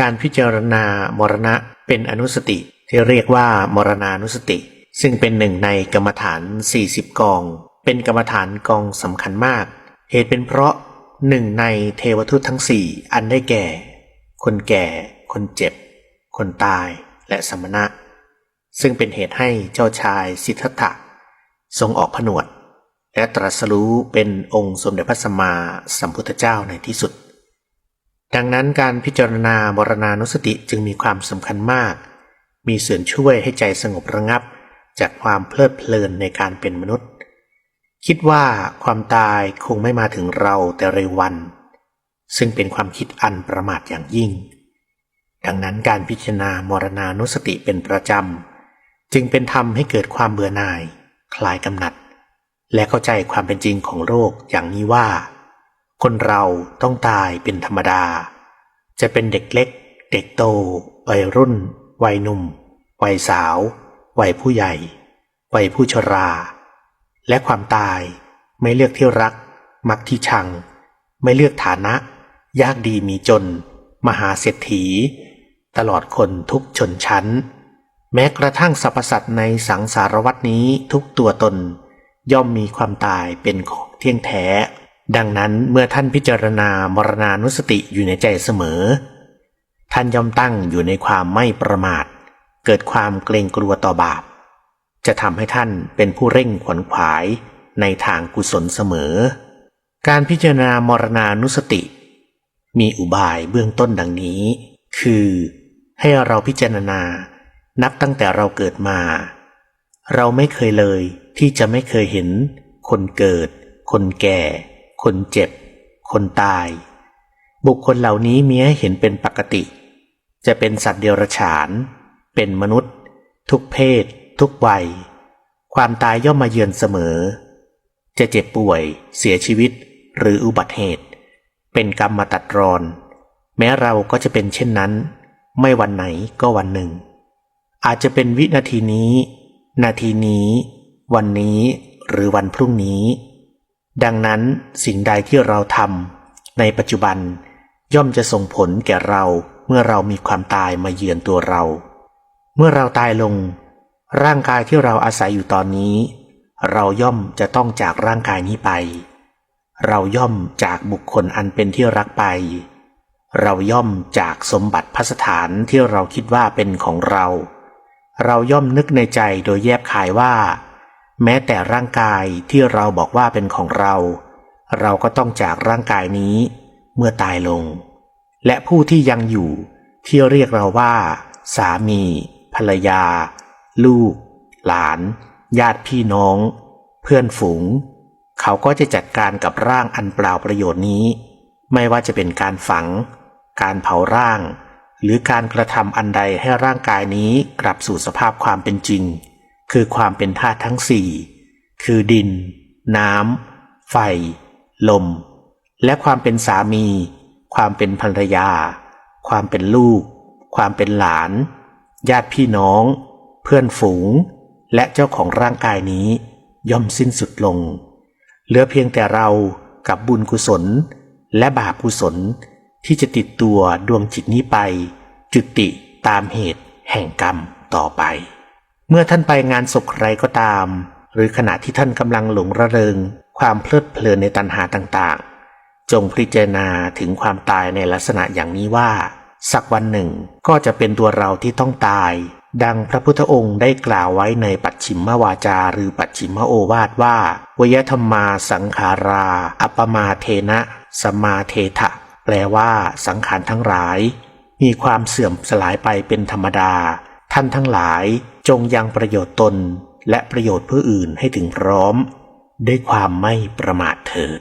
การพิจารณามรณะเป็นอนุสติที่เรียกว่ามรณานุสติ ซึ่งเป็นหนึ่งในกรรมฐาน 40 กอง เป็นกรรมฐานกองสำคัญมาก เหตุเป็นเพราะหนึ่งในเทวทูตทั้งสี่อันได้แก่ คนแก่ คนเจ็บ คนตายและสมณะ ซึ่งเป็นเหตุให้เจ้าชายสิทธัตถะทรงออกผนวด และตรัสรู้เป็นองค์สมเด็จพระสัมมาสัมพุทธเจ้าในที่สุด ดังนั้นการพิจารณามรณานุสติจึงมีความสำคัญมาก มีส่วนช่วยให้ใจสงบระงับ จากความเพลิดเพลินในการเป็นมนุษย์ คิดว่าความตายคงไม่มาถึงเราแต่เร็ววัน ซึ่งเป็นความคิดอันประมาทอย่างยิ่ง ดังนั้นการพิจารณามรณานุสติเป็นประจำ จึงเป็นธรรมให้เกิดความเบื่อหน่าย คลายกำหนัด และเข้าใจความเป็นจริงของโลกอย่างนี้ว่า คนเราต้องตายเป็นธรรมดา จะเป็นเด็กเล็ก เด็กโต วัยรุ่น วัยหนุ่ม วัยสาว วัยผู้ใหญ่ วัยผู้ชรา และความตายไม่เลือกที่รัก มักที่ชัง ไม่เลือกฐานะ ยากดีมีจน มหาเศรษฐี ตลอดคนทุกชนชั้น แม้กระทั่งสรรพสัตว์ในสังสารวัตนี้ทุกตัวตน ย่อมมีความตายเป็นของเที่ยงแท้ ดังนั้นเมื่อท่านพิจารณามรณานุสติอยู่ในใจเสมอ ท่านย่อมตั้งอยู่ในความไม่ประมาท เกิดความเกรงกลัวต่อบาป จะทำให้ท่านเป็นผู้เร่งขวนขวายในทางกุศลเสมอ การพิจารณามรณานุสติ มีอุบายเบื้องต้นดังนี้ คือให้เราพิจารณานับตั้งแต่เราเกิดมา เราไม่เคยเลยที่จะไม่เคยเห็น คนเกิด คนแก่ คนเจ็บ คนตาย บุคคลเหล่านี้มีให้เห็นเป็นปกติ จะเป็นสัตว์เดรัจฉาน เป็นมนุษย์ ทุกเพศ ทุกวัย ความตายย่อมมาเยือนเสมอ จะเจ็บป่วย เสียชีวิต หรืออุบัติเหตุ เป็นกรรมมาตัดรอน แม้เราก็จะเป็นเช่นนั้น ไม่วันไหนก็วันหนึ่ง อาจจะเป็นวินาทีนี้ นาทีนี้ วันนี้หรือวันพรุ่งนี้ ดังนั้นสิ่งใดที่เราทำในปัจจุบันย่อมจะส่งผลแก่เราเมื่อเรามีความตายมาเยือนตัวเรา เมื่อเราตายลง ร่างกายที่เราอาศัยอยู่ตอนนี้ เราย่อมจะต้องจากร่างกายนี้ไป เราย่อมจากบุคคลอันเป็นที่รักไป เราย่อมจากสมบัติพัสถานที่เราคิดว่าเป็นของเรา เราย่อมนึกในใจโดยแยบคายว่า แม้แต่ร่างกายที่เราบอกว่าเป็นของเรา เราก็ต้องจากร่างกายนี้เมื่อตายลง และผู้ที่ยังอยู่ที่เรียกเราว่า สามี ภรรยา ลูก หลาน ญาติพี่น้อง เพื่อนฝูง เขาก็จะจัดการกับร่างอันเปล่าประโยชน์นี้ ไม่ว่าจะเป็นการฝัง การเผาร่าง หรือการกระทำอันใดให้ร่างกายนี้กลับสู่สภาพความเป็นจริง คือความเป็นธาตุทั้งสี่คือดิน น้ำ ไฟ ลม และความเป็นสามี ความเป็นภรรยา ความเป็นลูก ความเป็นหลาน ญาติพี่น้อง เพื่อนฝูง และเจ้าของร่างกายนี้ ย่อมสิ้นสุดลง เหลือเพียงแต่เรากับบุญกุศล และบาปกุศลที่จะติดตัวดวงจิตนี้ไป จุติตามเหตุแห่งกรรมต่อไป เมื่อท่านไปงานศพใครก็ตาม หรือขณะที่ท่านกำลังหลงระเริง ความเพลิดเพลินในตัณหาต่างๆ จงพิจารณาถึงความตายในลักษณะอย่างนี้ว่า สักวันหนึ่งก็จะเป็นตัวเราที่ต้องตาย ดังพระพุทธองค์ได้กล่าวไว้ในปัจฉิมวาจาหรือปัจฉิมโอวาทว่าวยธรรมาสังขารา อัปมาเทนะสมาเทถะแปลว่าสังขารทั้งหลาย มีความเสื่อมสลายไปเป็นธรรมดา ท่านทั้งหลายจงยังประโยชน์ตนและประโยชน์ผู้อื่นให้ถึงพร้อม ด้วยความไม่ประมาทเถิด